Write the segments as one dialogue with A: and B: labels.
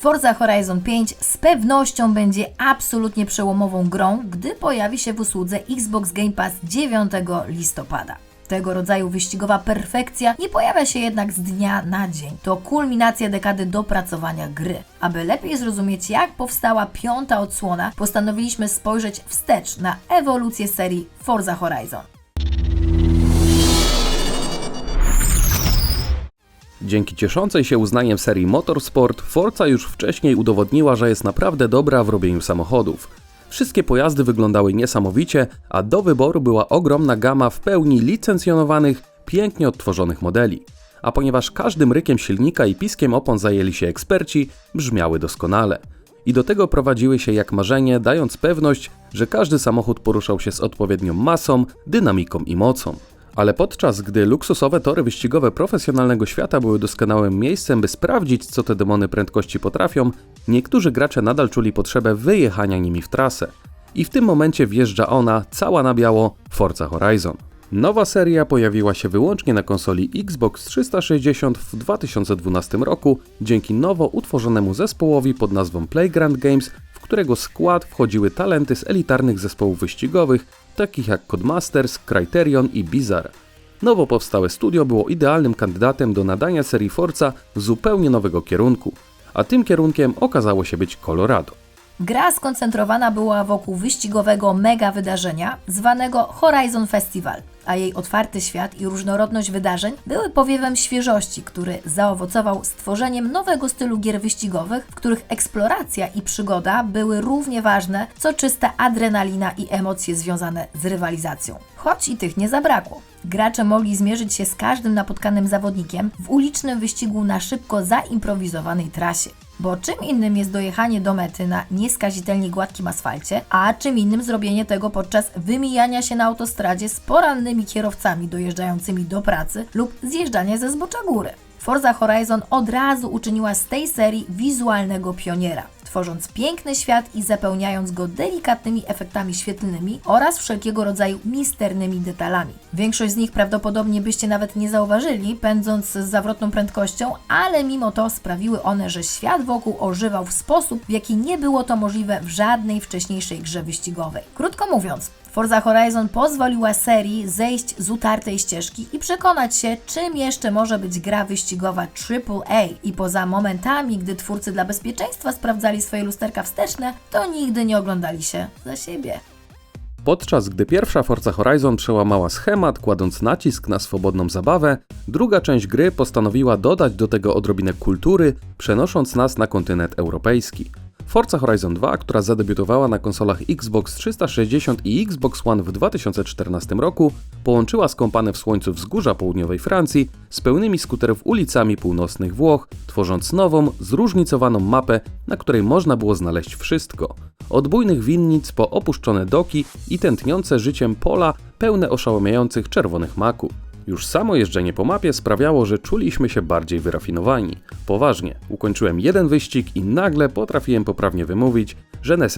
A: Forza Horizon 5 z pewnością będzie absolutnie przełomową grą, gdy pojawi się w usłudze Xbox Game Pass 9 listopada. Tego rodzaju wyścigowa perfekcja nie pojawia się jednak z dnia na dzień. To kulminacja dekady dopracowania gry. Aby lepiej zrozumieć, jak powstała piąta odsłona, postanowiliśmy spojrzeć wstecz na ewolucję serii Forza Horizon.
B: Dzięki cieszącej się uznaniem serii Motorsport, Forza już wcześniej udowodniła, że jest naprawdę dobra w robieniu samochodów. Wszystkie pojazdy wyglądały niesamowicie, a do wyboru była ogromna gama w pełni licencjonowanych, pięknie odtworzonych modeli. A ponieważ każdym rykiem silnika i piskiem opon zajęli się eksperci, brzmiały doskonale. I do tego prowadziły się jak marzenie, dając pewność, że każdy samochód poruszał się z odpowiednią masą, dynamiką i mocą. Ale podczas gdy luksusowe tory wyścigowe profesjonalnego świata były doskonałym miejscem, by sprawdzić, co te demony prędkości potrafią, niektórzy gracze nadal czuli potrzebę wyjechania nimi w trasę. I w tym momencie wjeżdża ona, cała na biało, Forza Horizon. Nowa seria pojawiła się wyłącznie na konsoli Xbox 360 w 2012 roku dzięki nowo utworzonemu zespołowi pod nazwą Playground Games, w którego skład wchodziły talenty z elitarnych zespołów wyścigowych, takich jak Codemasters, Criterion i Bizarre. Nowo powstałe studio było idealnym kandydatem do nadania serii Forza zupełnie nowego kierunku, a tym kierunkiem okazało się być Colorado.
A: Gra skoncentrowana była wokół wyścigowego mega wydarzenia zwanego Horizon Festival, a jej otwarty świat i różnorodność wydarzeń były powiewem świeżości, który zaowocował stworzeniem nowego stylu gier wyścigowych, w których eksploracja i przygoda były równie ważne, co czysta adrenalina i emocje związane z rywalizacją. Choć i tych nie zabrakło. Gracze mogli zmierzyć się z każdym napotkanym zawodnikiem w ulicznym wyścigu na szybko zaimprowizowanej trasie. Bo czym innym jest dojechanie do mety na nieskazitelnie gładkim asfalcie, a czym innym zrobienie tego podczas wymijania się na autostradzie z porannymi kierowcami dojeżdżającymi do pracy lub zjeżdżania ze zbocza góry. Forza Horizon od razu uczyniła z tej serii wizualnego pioniera, tworząc piękny świat i zapełniając go delikatnymi efektami świetlnymi oraz wszelkiego rodzaju misternymi detalami. Większość z nich prawdopodobnie byście nawet nie zauważyli, pędząc z zawrotną prędkością, ale mimo to sprawiły one, że świat wokół ożywał w sposób, w jaki nie było to możliwe w żadnej wcześniejszej grze wyścigowej. Krótko mówiąc, Forza Horizon pozwoliła serii zejść z utartej ścieżki i przekonać się, czym jeszcze może być gra wyścigowa AAA. I poza momentami, gdy twórcy dla bezpieczeństwa sprawdzali swoje lusterka wsteczne, to nigdy nie oglądali się za siebie.
B: Podczas gdy pierwsza Forza Horizon przełamała schemat, kładąc nacisk na swobodną zabawę, druga część gry postanowiła dodać do tego odrobinę kultury, przenosząc nas na kontynent europejski. Forza Horizon 2, która zadebiutowała na konsolach Xbox 360 i Xbox One w 2014 roku, połączyła skąpane w słońcu wzgórza południowej Francji z pełnymi skuterów ulicami północnych Włoch, tworząc nową, zróżnicowaną mapę, na której można było znaleźć wszystko. Od bujnych winnic po opuszczone doki i tętniące życiem pola pełne oszałamiających czerwonych maków. Już samo jeżdżenie po mapie sprawiało, że czuliśmy się bardziej wyrafinowani. Poważnie, ukończyłem jeden wyścig i nagle potrafiłem poprawnie wymówić, że ne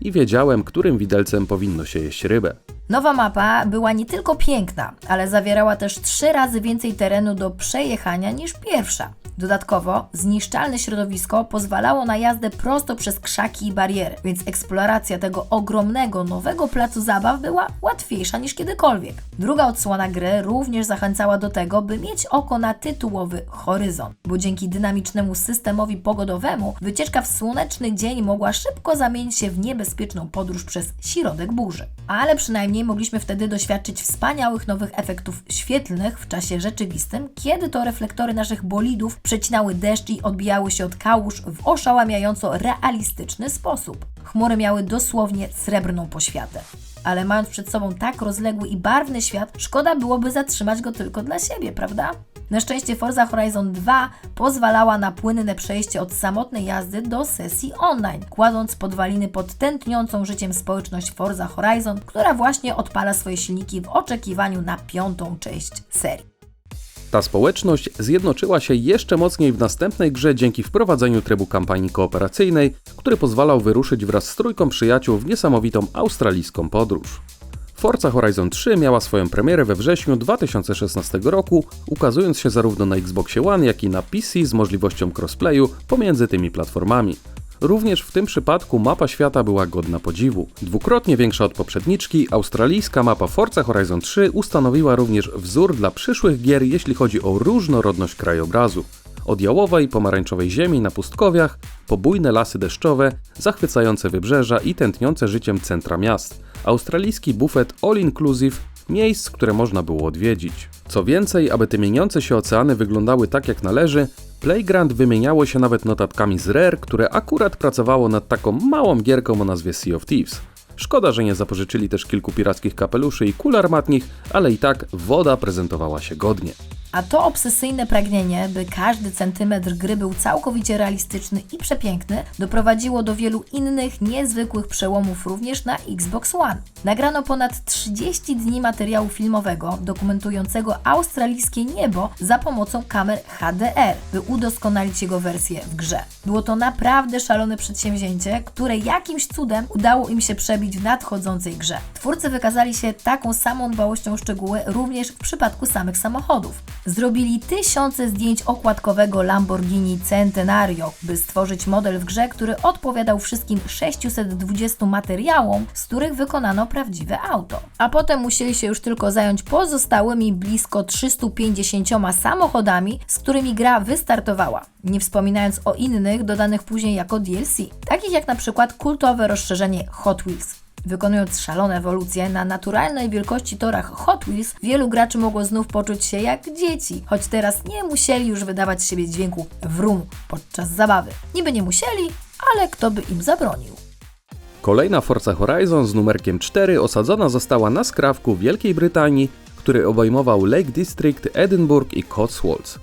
B: i wiedziałem, którym widelcem powinno się jeść rybę.
A: Nowa mapa była nie tylko piękna, ale zawierała też trzy razy więcej terenu do przejechania niż pierwsza. Dodatkowo zniszczalne środowisko pozwalało na jazdę prosto przez krzaki i bariery, więc eksploracja tego ogromnego, nowego placu zabaw była łatwiejsza niż kiedykolwiek. Druga odsłona gry również zachęcała do tego, by mieć oko na tytułowy horyzont, bo dzięki dynamicznemu systemowi pogodowemu wycieczka w słoneczny dzień mogła szybko zamienić się w niebezpieczną podróż przez środek burzy. Ale przynajmniej mogliśmy wtedy doświadczyć wspaniałych nowych efektów świetlnych w czasie rzeczywistym, kiedy to reflektory naszych bolidów przecinały deszcz i odbijały się od kałuż w oszałamiająco realistyczny sposób. Chmury miały dosłownie srebrną poświatę. Ale mając przed sobą tak rozległy i barwny świat, szkoda byłoby zatrzymać go tylko dla siebie, prawda? Na szczęście Forza Horizon 2 pozwalała na płynne przejście od samotnej jazdy do sesji online, kładąc podwaliny pod tętniącą życiem społeczność Forza Horizon, która właśnie odpala swoje silniki w oczekiwaniu na piątą część serii.
B: Ta społeczność zjednoczyła się jeszcze mocniej w następnej grze dzięki wprowadzeniu trybu kampanii kooperacyjnej, który pozwalał wyruszyć wraz z trójką przyjaciół w niesamowitą australijską podróż. Forza Horizon 3 miała swoją premierę we wrześniu 2016 roku, ukazując się zarówno na Xboxie One, jak i na PC z możliwością crossplayu pomiędzy tymi platformami. Również w tym przypadku mapa świata była godna podziwu. Dwukrotnie większa od poprzedniczki, australijska mapa Forza Horizon 3 ustanowiła również wzór dla przyszłych gier, jeśli chodzi o różnorodność krajobrazu. Od jałowej, pomarańczowej ziemi na pustkowiach, po bujne lasy deszczowe, zachwycające wybrzeża i tętniące życiem centra miast. Australijski bufet all inclusive, miejsc, które można było odwiedzić. Co więcej, aby te mieniące się oceany wyglądały tak jak należy, Playground wymieniało się nawet notatkami z Rare, które akurat pracowało nad taką małą gierką o nazwie Sea of Thieves. Szkoda, że nie zapożyczyli też kilku pirackich kapeluszy i kul armatnich, ale i tak woda prezentowała się godnie.
A: A to obsesyjne pragnienie, by każdy centymetr gry był całkowicie realistyczny i przepiękny, doprowadziło do wielu innych niezwykłych przełomów również na Xbox One. Nagrano ponad 30 dni materiału filmowego dokumentującego australijskie niebo za pomocą kamer HDR, by udoskonalić jego wersję w grze. Było to naprawdę szalone przedsięwzięcie, które jakimś cudem udało im się przebić w nadchodzącej grze. Twórcy wykazali się taką samą dbałością o szczegóły również w przypadku samych samochodów. Zrobili tysiące zdjęć okładkowego Lamborghini Centenario, by stworzyć model w grze, który odpowiadał wszystkim 620 materiałom, z których wykonano prawdziwe auto. A potem musieli się już tylko zająć pozostałymi blisko 350 samochodami, z którymi gra wystartowała. Nie wspominając o innych dodanych później jako DLC, takich jak na przykład kultowe rozszerzenie Hot Wheels. Wykonując szalone ewolucje na naturalnej wielkości torach Hot Wheels, wielu graczy mogło znów poczuć się jak dzieci, choć teraz nie musieli już wydawać z siebie dźwięku wrum podczas zabawy. Niby nie musieli, ale kto by im zabronił.
B: Kolejna Forza Horizon z numerkiem 4 osadzona została na skrawku Wielkiej Brytanii, który obejmował Lake District, Edinburgh i Cotswolds.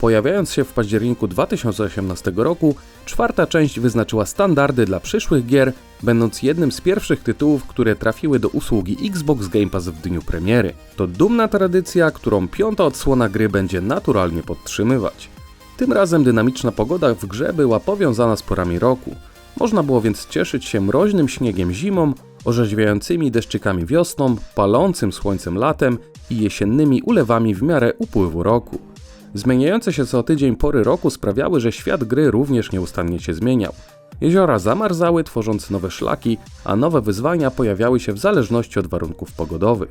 B: Pojawiając się w październiku 2018 roku, czwarta część wyznaczyła standardy dla przyszłych gier, będąc jednym z pierwszych tytułów, które trafiły do usługi Xbox Game Pass w dniu premiery. To dumna tradycja, którą piąta odsłona gry będzie naturalnie podtrzymywać. Tym razem dynamiczna pogoda w grze była powiązana z porami roku. Można było więc cieszyć się mroźnym śniegiem zimą, orzeźwiającymi deszczykami wiosną, palącym słońcem latem i jesiennymi ulewami w miarę upływu roku. Zmieniające się co tydzień pory roku sprawiały, że świat gry również nieustannie się zmieniał. Jeziora zamarzały, tworząc nowe szlaki, a nowe wyzwania pojawiały się w zależności od warunków pogodowych.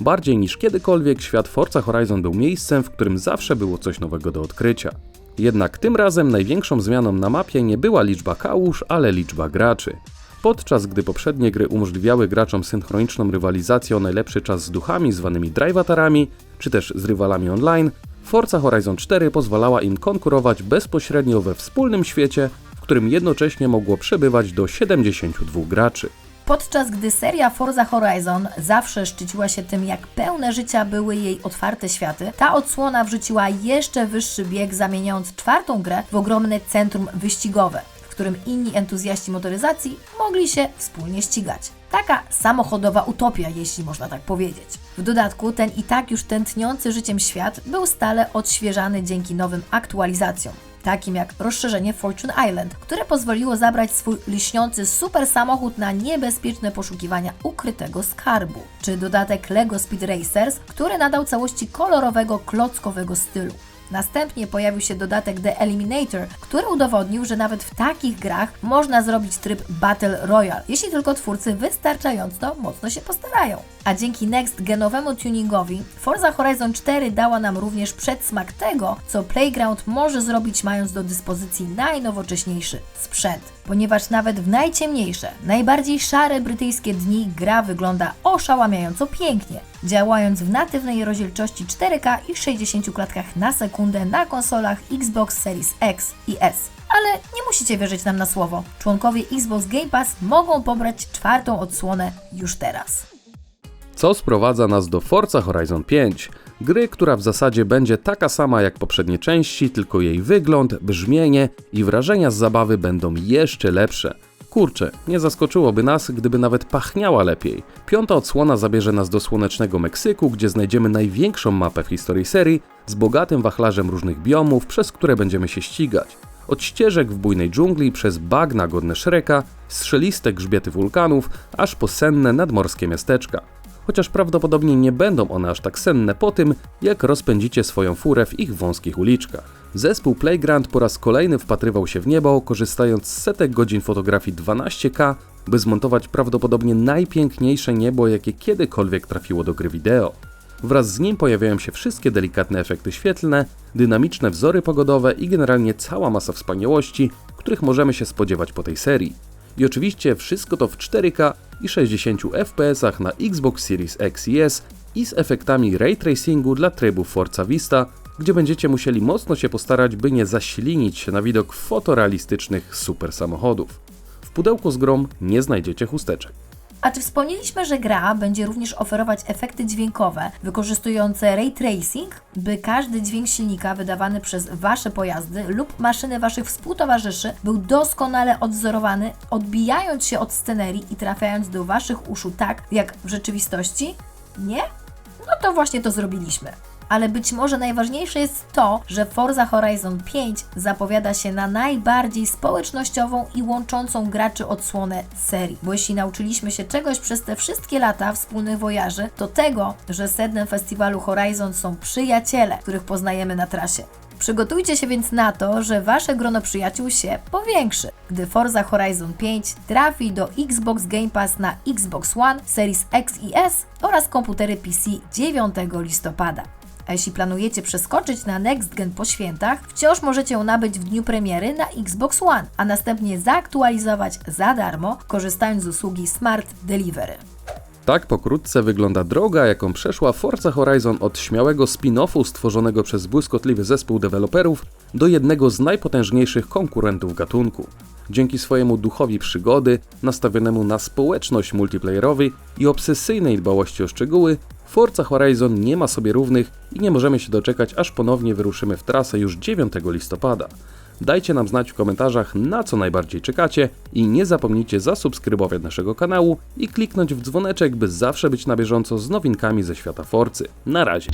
B: Bardziej niż kiedykolwiek świat Forza Horizon był miejscem, w którym zawsze było coś nowego do odkrycia. Jednak tym razem największą zmianą na mapie nie była liczba kałuż, ale liczba graczy. Podczas gdy poprzednie gry umożliwiały graczom synchroniczną rywalizację o najlepszy czas z duchami zwanymi drivatarami, czy też z rywalami online, Forza Horizon 4 pozwalała im konkurować bezpośrednio we wspólnym świecie, którym jednocześnie mogło przebywać do 72 graczy.
A: Podczas gdy seria Forza Horizon zawsze szczyciła się tym, jak pełne życia były jej otwarte światy, ta odsłona wrzuciła jeszcze wyższy bieg, zamieniając czwartą grę w ogromne centrum wyścigowe, w którym inni entuzjaści motoryzacji mogli się wspólnie ścigać. Taka samochodowa utopia, jeśli można tak powiedzieć. W dodatku ten i tak już tętniący życiem świat był stale odświeżany dzięki nowym aktualizacjom takim jak rozszerzenie Fortune Island, które pozwoliło zabrać swój liśniący super samochód na niebezpieczne poszukiwania ukrytego skarbu, czy dodatek LEGO Speed Racers, który nadał całości kolorowego, klockowego stylu. Następnie pojawił się dodatek The Eliminator, który udowodnił, że nawet w takich grach można zrobić tryb Battle Royale, jeśli tylko twórcy wystarczająco mocno się postarają. A dzięki next genowemu tuningowi, Forza Horizon 4 dała nam również przedsmak tego, co Playground może zrobić mając do dyspozycji najnowocześniejszy sprzęt. Ponieważ nawet w najciemniejsze, najbardziej szare brytyjskie dni gra wygląda oszałamiająco pięknie, działając w natywnej rozdzielczości 4K i 60 klatkach na sekundę na konsolach Xbox Series X i S. Ale nie musicie wierzyć nam na słowo. Członkowie Xbox Game Pass mogą pobrać czwartą odsłonę już teraz.
B: Co sprowadza nas do Forza Horizon 5, gry, która w zasadzie będzie taka sama jak poprzednie części, tylko jej wygląd, brzmienie i wrażenia z zabawy będą jeszcze lepsze. Kurczę, nie zaskoczyłoby nas, gdyby nawet pachniała lepiej. Piąta odsłona zabierze nas do słonecznego Meksyku, gdzie znajdziemy największą mapę w historii serii, z bogatym wachlarzem różnych biomów, przez które będziemy się ścigać. Od ścieżek w bujnej dżungli, przez bagna godne Shreka, strzeliste grzbiety wulkanów, aż po senne nadmorskie miasteczka. Chociaż prawdopodobnie nie będą one aż tak senne po tym, jak rozpędzicie swoją furę w ich wąskich uliczkach. Zespół Playground po raz kolejny wpatrywał się w niebo, korzystając z setek godzin fotografii 12K, by zmontować prawdopodobnie najpiękniejsze niebo, jakie kiedykolwiek trafiło do gry wideo. Wraz z nim pojawiają się wszystkie delikatne efekty świetlne, dynamiczne wzory pogodowe i generalnie cała masa wspaniałości, których możemy się spodziewać po tej serii. I oczywiście wszystko to w 4K i 60 FPS na Xbox Series X i S i z efektami ray tracingu dla trybu Forza Vista, gdzie będziecie musieli mocno się postarać, by nie zaślinić się na widok fotorealistycznych super samochodów. W pudełku z grom nie znajdziecie chusteczek.
A: A czy wspomnieliśmy, że gra będzie również oferować efekty dźwiękowe wykorzystujące ray tracing, by każdy dźwięk silnika wydawany przez Wasze pojazdy lub maszyny Waszych współtowarzyszy był doskonale odwzorowany, odbijając się od scenerii i trafiając do Waszych uszu tak, jak w rzeczywistości? Nie? No to właśnie to zrobiliśmy. Ale być może najważniejsze jest to, że Forza Horizon 5 zapowiada się na najbardziej społecznościową i łączącą graczy odsłonę serii. Bo jeśli nauczyliśmy się czegoś przez te wszystkie lata wspólnych wojaży, to tego, że sednem festiwalu Horizon są przyjaciele, których poznajemy na trasie. Przygotujcie się więc na to, że wasze grono przyjaciół się powiększy, gdy Forza Horizon 5 trafi do Xbox Game Pass na Xbox One, Series X i S oraz komputery PC 9 listopada. A jeśli planujecie przeskoczyć na Next Gen po świętach, wciąż możecie ją nabyć w dniu premiery na Xbox One, a następnie zaktualizować za darmo, korzystając z usługi Smart Delivery.
B: Tak pokrótce wygląda droga, jaką przeszła Forza Horizon od śmiałego spin-offu stworzonego przez błyskotliwy zespół deweloperów do jednego z najpotężniejszych konkurentów gatunku. Dzięki swojemu duchowi przygody, nastawionemu na społeczność multiplayerowej i obsesyjnej dbałości o szczegóły, Forza Horizon nie ma sobie równych i nie możemy się doczekać, aż ponownie wyruszymy w trasę już 9 listopada. Dajcie nam znać w komentarzach, na co najbardziej czekacie i nie zapomnijcie zasubskrybować naszego kanału i kliknąć w dzwoneczek, by zawsze być na bieżąco z nowinkami ze świata Forcy. Na razie.